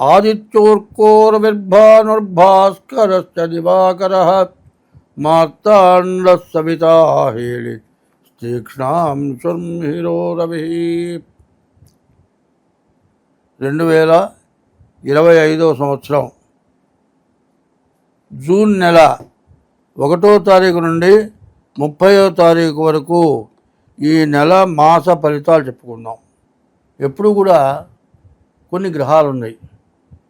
త్వం భక్తానాం ఏకదం తముపాస్మహే ఆదిత్యోర్కోరవిర్భానుర్భాస్కరశ్చ దివాకరः మార్తాండः సవితా రవి. రెండు వేల ఇరవై ఐదో సంవత్సరం జూన్ నెల ఒకటో తారీఖు నుండి ముప్పయో తారీఖు వరకు ఈ నెల మాస ఫలితాలు చెప్పుకుందాం. ఎప్పుడు కూడా కొన్ని గ్రహాలు ఉన్నాయి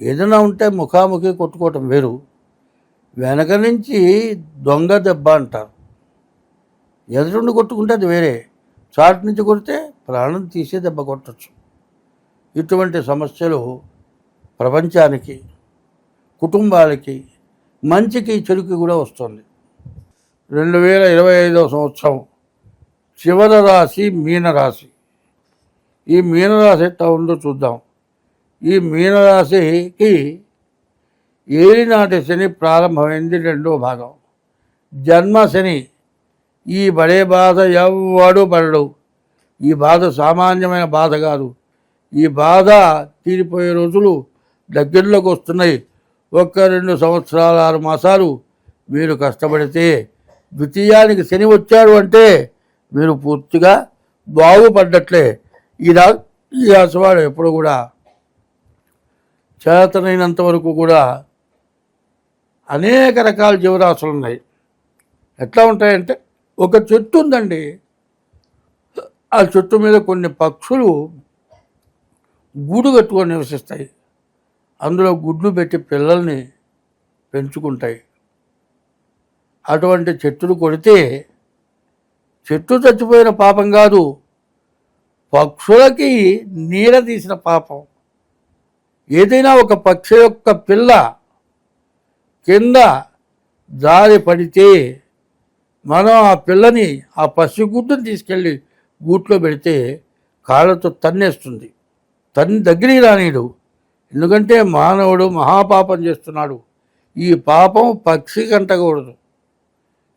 ఏదైనా ఉంటే ముఖాముఖి కొట్టుకోవటం వేరు. వెనక నుంచి దొంగ దెబ్బ అంటారు. ఎదురుండి కొట్టుకుంటే అది వేరే. చాటు నుంచి కొడితే ప్రాణం తీసే దెబ్బ కొట్టచ్చు. ఇటువంటి సమస్యలు ప్రపంచానికి కుటుంబాలకి మంచికి చెడుకి కూడా వస్తుంది. రెండు వేల ఇరవై ఐదవ సంవత్సరం చివరి రాశి మీనరాశి. ఈ మీనరాశి ఎట్లా ఉందో చూద్దాం. ఈ మీనరాశికి ఏలినాటి శని ప్రారంభమైంది రెండో భాగం. జన్మ శని ఈ పడే బాధ ఎవ్వడు పడడు. ఈ బాధ సామాన్యమైన బాధ కాదు. ఈ బాధ తీరిపోయే రోజులు దగ్గరలోకి వస్తున్నాయి. ఒక్క రెండు సంవత్సరాల ఆరు మాసాలు మీరు కష్టపడితే ద్వితీయానికి శని వచ్చాడు అంటే మీరు పూర్తిగా బాగుపడ్డట్లే. ఈ రా ఈ రాశివాడు ఎప్పుడు కూడా చేతనైనంత వరకు కూడా అనేక రకాల జీవరాశులు ఉన్నాయి. ఎట్లా ఉంటాయంటే ఒక చెట్టు ఉందండి. ఆ చెట్టు మీద కొన్ని పక్షులు గూడు కట్టుకొని నివసిస్తాయి. అందులో గుడ్లు పెట్టి పిల్లల్ని పెంచుకుంటాయి. అటువంటి చెట్టును కొడితే చెట్టు చచ్చిపోయిన పాపం కాదు పక్షులకి నీడ తీసిన పాపం. ఏదైనా ఒక పక్షి యొక్క పిల్ల కింద జారి పడితే మనం ఆ పిల్లని ఆ పసిగుడ్డుని తీసుకెళ్ళి గూట్లో పెడితే కాళ్ళతో తన్నేస్తుంది. తన్ని దగ్గరికి రానీడు ఎందుకంటే మానవుడు మహాపాపం చేస్తున్నాడు. ఈ పాపం పక్షి కంటకూడదు.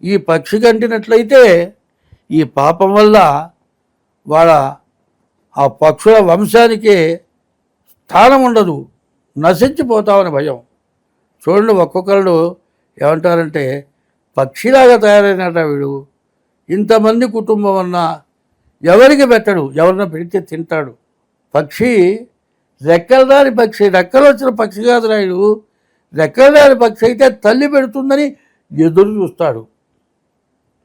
ఈ పక్షి కంటినట్లయితే ఈ పాపం వల్ల వాళ్ళ ఆ పక్షుల వంశానికే స్థానం ఉండదు. నశించిపోతామని భయం. చూడండి ఒక్కొక్కళ్ళు ఏమంటారంటే పక్షిలాగా తయారైనట వీడు. ఇంతమంది కుటుంబం అన్నా ఎవరికి పెట్టడు? ఎవరిన పెడితే తింటాడు. పక్షి రెక్కలదారి పక్షి రెక్కలు వచ్చిన పక్షి కాదు రాయుడు రెక్కలదారి పక్షి అయితే తల్లి పెడుతుందని ఎదురు చూస్తాడు.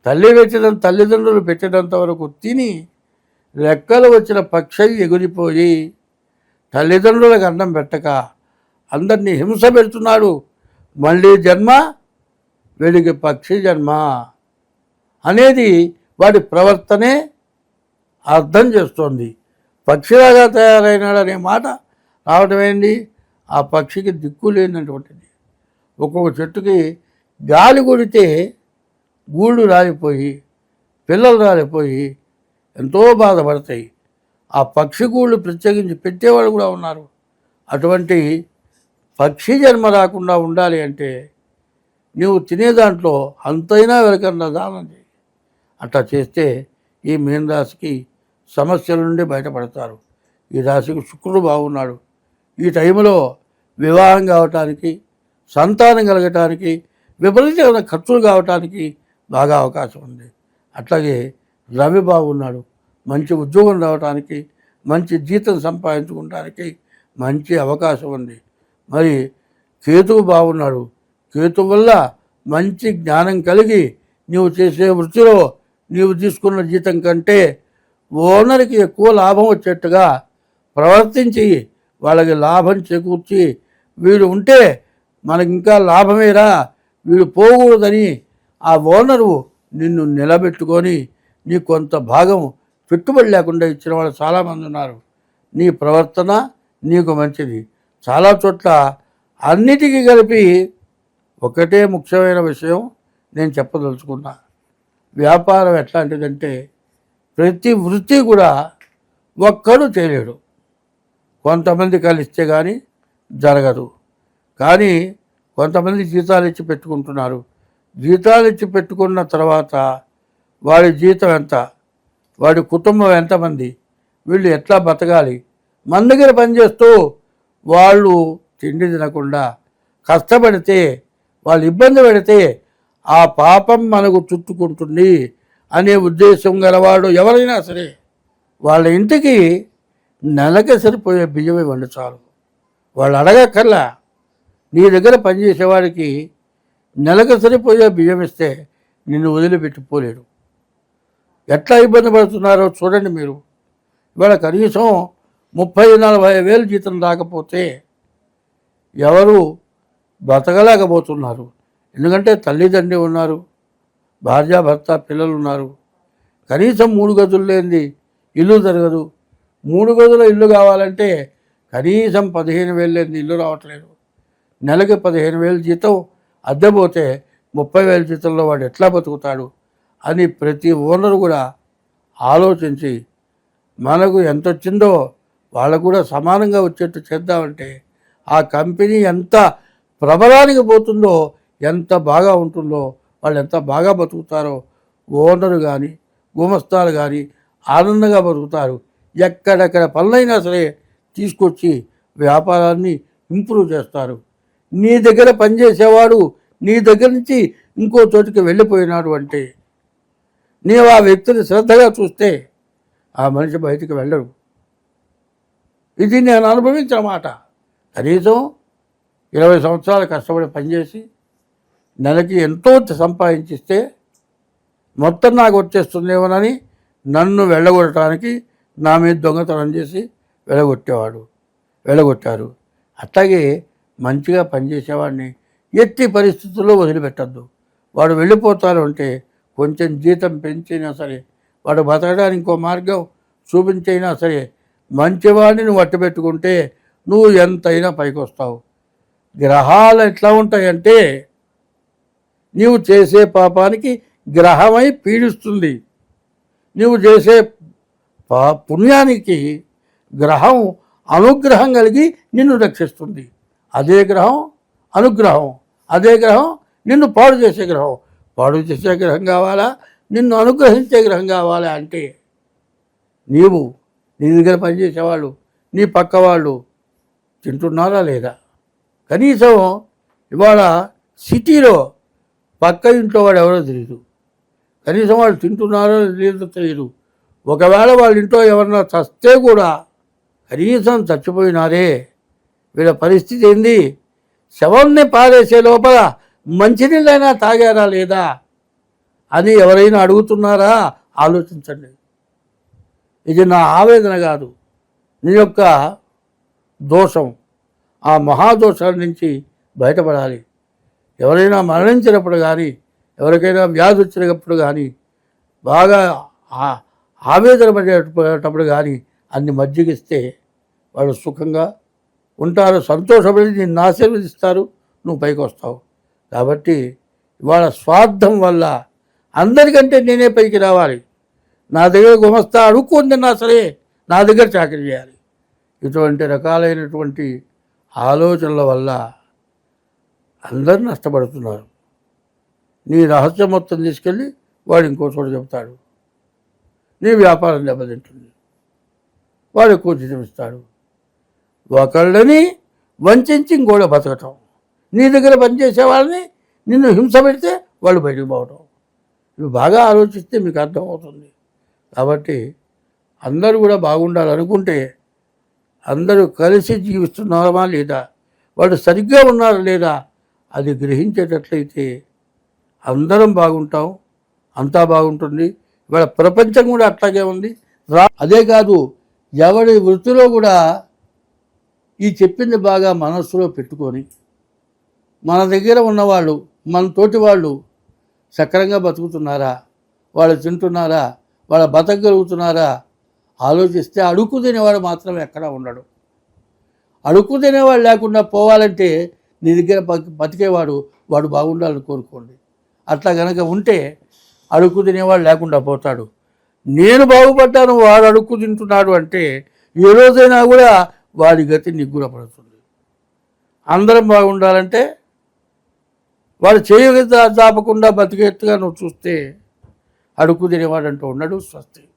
తల్లి పెట్టిన తల్లిదండ్రులు పెట్టినంత వరకు తిని రెక్కలు వచ్చిన పక్షి ఎగిరిపోయి తల్లిదండ్రులకు అన్నం పెట్టక అందరినీ హింస పెడుతున్నాడు. మళ్ళీ జన్మ వీడికి పక్షి జన్మ అనేది వాడి ప్రవర్తనే అర్థం చేస్తోంది. పక్షిలాగా తయారైనాడు అనే మాట రావటమేంటి ఏంటి ఆ పక్షికి దిక్కు లేనటువంటిది. ఒక్కొక్క చెట్టుకి గాలి కొడితే గూళ్ళు రాలిపోయి పిల్లలు రాలిపోయి ఎంతో బాధపడతాయి. ఆ పక్షి కూళ్ళు ప్రత్యేకించి పెట్టేవాళ్ళు కూడా ఉన్నారు. అటువంటి పక్షి జన్మ రాకుండా ఉండాలి అంటే నువ్వు తినే దాంట్లో అంతైనా వెలకన్నా దానం చేయి. అట్లా చేస్తే ఈ మీన రాశికి సమస్యల నుండి బయటపడతారు. ఈ రాశికి శుక్రుడు బాగున్నాడు. ఈ టైంలో వివాహం కావటానికి సంతానం కలగటానికి విపరీతమైన ఖర్చులు కావటానికి బాగా అవకాశం ఉంది. అట్లాగే రవి బాగున్నాడు. మంచి ఉద్యోగం రావడానికి మంచి జీతం సంపాదించుకోవడానికి మంచి అవకాశం ఉంది. మరి కేతువు బాగున్నాడు కేతు వల్ల మంచి జ్ఞానం కలిగి నీవు చేసే వృత్తిలో నీవు తీసుకున్న జీతం కంటే ఓనర్కి ఎక్కువ లాభం వచ్చేట్టుగా ప్రవర్తించి వాళ్ళకి లాభం చేకూర్చి వీడు ఉంటే మనకి ఇంకా లాభమేరా వీడు పోకూడదని ఆ ఓనరు నిన్ను నిలబెట్టుకొని నీ కొంత భాగం పెట్టుబడి లేకుండా ఇచ్చిన వాళ్ళు చాలామంది ఉన్నారు. నీ ప్రవర్తన నీకు మంచిది. చాలా చోట్ల అన్నిటికీ కలిపి ఒకటే ముఖ్యమైన విషయం నేను చెప్పదలుచుకున్నా. వ్యాపారం ఎట్లాంటిదంటే ప్రతి వృత్తి కూడా ఒక్కడు చేయలేడు. కొంతమంది కలిస్తే కానీ జరగదు. కానీ కొంతమంది జీతాలు ఇచ్చి పెట్టుకుంటున్నారు. జీతాలు ఇచ్చి పెట్టుకున్న తర్వాత వారి జీతం ఎంత? వాడి కుటుంబం ఎంతమంది? వీళ్ళు ఎట్లా బతకాలి? మన దగ్గర పనిచేస్తూ వాళ్ళు తిండి తినకుండా కష్టపడితే వాళ్ళు ఇబ్బంది పెడితే ఆ పాపం మనకు చుట్టుకుంటుంది అనే ఉద్దేశం గలవాడు ఎవరైనా సరే వాళ్ళ ఇంటికి నెలకి సరిపోయే బియ్యం ఇవ్వండి చాలు. వాళ్ళు అడగక్కర్లా. నీ దగ్గర పనిచేసేవాడికి నెలకు సరిపోయే బియ్యం ఇస్తే నిన్ను వదిలిపెట్టిపోలేడు ఎట్లా ఇబ్బంది పడుతున్నారో చూడండి మీరు. ఇవాళ కనీసం ముప్పై నలభై వేలు జీతం రాకపోతే ఎవరు బ్రతకలేకపోతున్నారు ఎందుకంటే తల్లిదండ్రి ఉన్నారు భార్య భర్త పిల్లలు ఉన్నారు. కనీసం మూడు గదులు లేనిది ఇల్లు జరగదు. మూడు గదుల ఇల్లు కావాలంటే కనీసం పదిహేను వేలు లేనిది ఇల్లు రావట్లేదు. నెలకి పదిహేను వేలు జీతం అద్దె పోతే ముప్పై వేల జీతంలో వాడు ఎట్లా బతుకుతాడు? అని ప్రతి ఓనర్ కూడా ఆలోచించి మనకు ఎంత వచ్చిందో వాళ్ళకు కూడా సమానంగా వచ్చేట్టు చేద్దామంటే ఆ కంపెనీ ఎంత ప్రబలానికి పోతుందో ఎంత బాగా ఉంటుందో వాళ్ళు ఎంత బాగా బతుకుతారో ఓనరు కానీ గుమస్తాలు కానీ ఆనందంగా బతుకుతారు. ఎక్కడెక్కడ పనులైనా సరే తీసుకొచ్చి వ్యాపారాన్ని ఇంప్రూవ్ చేస్తారు. నీ దగ్గర పనిచేసేవాడు నీ దగ్గర నుంచి ఇంకో చోటికి వెళ్ళిపోయినాడు అంటే నీవు ఆ వ్యక్తిని శ్రద్ధగా చూస్తే ఆ మనిషి బయటికి వెళ్ళడు. ఇది నేను అనుభవించిన మాట. కనీసం ఇరవై సంవత్సరాలు కష్టపడి పనిచేసి నెలకి ఎంతో సంపాదించిస్తే మొత్తం నాకు వచ్చేస్తుందేమోనని నన్ను వెళ్ళగొట్టడానికి నా మీద దొంగతనం చేసి వెళ్ళగొట్టేవాడు వెళ్ళగొట్టారు. అట్లాగే మంచిగా పనిచేసేవాడిని ఎట్టి పరిస్థితుల్లో వదిలిపెట్టద్దు. వాడు వెళ్ళిపోతారు అంటే కొంచెం జీతం పెంచైనా సరే వాడు బతకడానికి ఇంకో మార్గం చూపించైనా సరే మంచివాడిని నువ్వు నువ్వు ఎంతైనా పైకి వస్తావు గ్రహాలు ఎట్లా ఉంటాయంటే నీవు చేసే పాపానికి గ్రహమై పీడిస్తుంది. నీవు చేసే పా పుణ్యానికి గ్రహం అనుగ్రహం కలిగి నిన్ను రక్షిస్తుంది. అదే గ్రహం అనుగ్రహం అదే గ్రహం నిన్ను పాడు చేసే గ్రహం. పాడు చేసే గ్రహం కావాలా? నిన్ను అనుగ్రహించే గ్రహం కావాలా అంటే? నీవు నీ దగ్గర పనిచేసేవాళ్ళు నీ పక్క వాళ్ళు తింటున్నారా లేదా? కనీసం ఇవాళ సిటీలో పక్క ఇంట్లో వాడు ఎవరో తెలియదు కనీసం వాళ్ళు తింటున్నారో లేదో తెలియదు ఒకవేళ వాళ్ళ ఇంట్లో ఎవరన్నా చస్తే కూడా కనీసం చచ్చిపోయినారే. వీళ్ళ పరిస్థితి ఏంది? శవంని పారేసే లోపల మంచినీళ్ళైనా తాగారా లేదా అని ఎవరైనా అడుగుతున్నారా? ఆలోచించండి. ఇది నా ఆవేదన కాదు. నీ యొక్క దోషం. ఆ మహాదోషాల నుంచి బయటపడాలి. ఎవరైనా మరణించినప్పుడు కానీ ఎవరికైనా వ్యాధి వచ్చినప్పుడు కానీ బాగా ఆ- ఆవేదన పడేటప్పుడు కానీ అన్ని మజ్జిగిస్తే వాళ్ళు సుఖంగా ఉంటారు సంతోషపడి నిన్ను ఆశీర్వదిస్తారు నువ్వు పైకి వస్తావు కాబట్టి ఇవాళ స్వార్థం వల్ల అందరికంటే నేనే పైకి రావాలి. నా దగ్గర గుమస్తా అడుక్కొని తిన్నా సరే నా దగ్గర చాకరీ చేయాలి. ఇటువంటి రకాలైనటువంటి ఆలోచనల వల్ల అందరూ నష్టపడుతున్నారు. నీ రహస్యం మొత్తం తీసుకెళ్ళి వాడు ఇంకో చోట చెబుతాడు. నీ వ్యాపారం దెబ్బతింటుంది. వాడు ఎక్కువ చూపిస్తాడు ఒకళ్ళని వంచి ఇంకోడ బతకటం. నీ దగ్గర పనిచేసే వాళ్ళని నిన్ను హింస పెడితే వాళ్ళు బయటకు పోవటం. ఇవి బాగా ఆలోచిస్తే మీకు అర్థమవుతుంది కాబట్టి అందరూ కూడా బాగుండాలనుకుంటే అందరూ కలిసి జీవిస్తున్నారా లేదా? వాళ్ళు సరిగ్గా ఉన్నారా లేదా? అది గ్రహించేటట్లయితే అందరం బాగుంటాం. అంతా బాగుంటుంది. ఇవాళ ప్రపంచం కూడా అట్లాగే ఉంది. అదే కాదు ఎవరి వృత్తిలో కూడా ఈ చెప్పింది బాగా మనస్సులో పెట్టుకొని మన దగ్గర ఉన్నవాళ్ళు మన తోటి వాళ్ళు సక్రంగా బతుకుతున్నారా? వాళ్ళు తింటున్నారా? వాళ్ళ బతకగలుగుతున్నారా? ఆలోచిస్తే అడుక్కు తినేవాడు మాత్రం ఎక్కడ ఉండడు. అడుక్కు తినేవాడు లేకుండా పోవాలంటే నీ దగ్గర బతికేవాడు వాడు బాగుండాలని కోరుకోండి. అట్లా కనుక ఉంటే అడుక్కు తినేవాడు లేకుండా పోతాడు. నేను బాగుపడ్డాను వాడు అడుక్కు తింటున్నాడు అంటే ఏ రోజైనా కూడా వాడి గతి నిగ్గురపడుతుంది. అందరం బాగుండాలంటే వాడు చేయగ దాపకుండా బతికేట్టుగా నువ్వు చూస్తే అడుగు తినేవాడంటూ ఉన్నాడు స్వస్తి.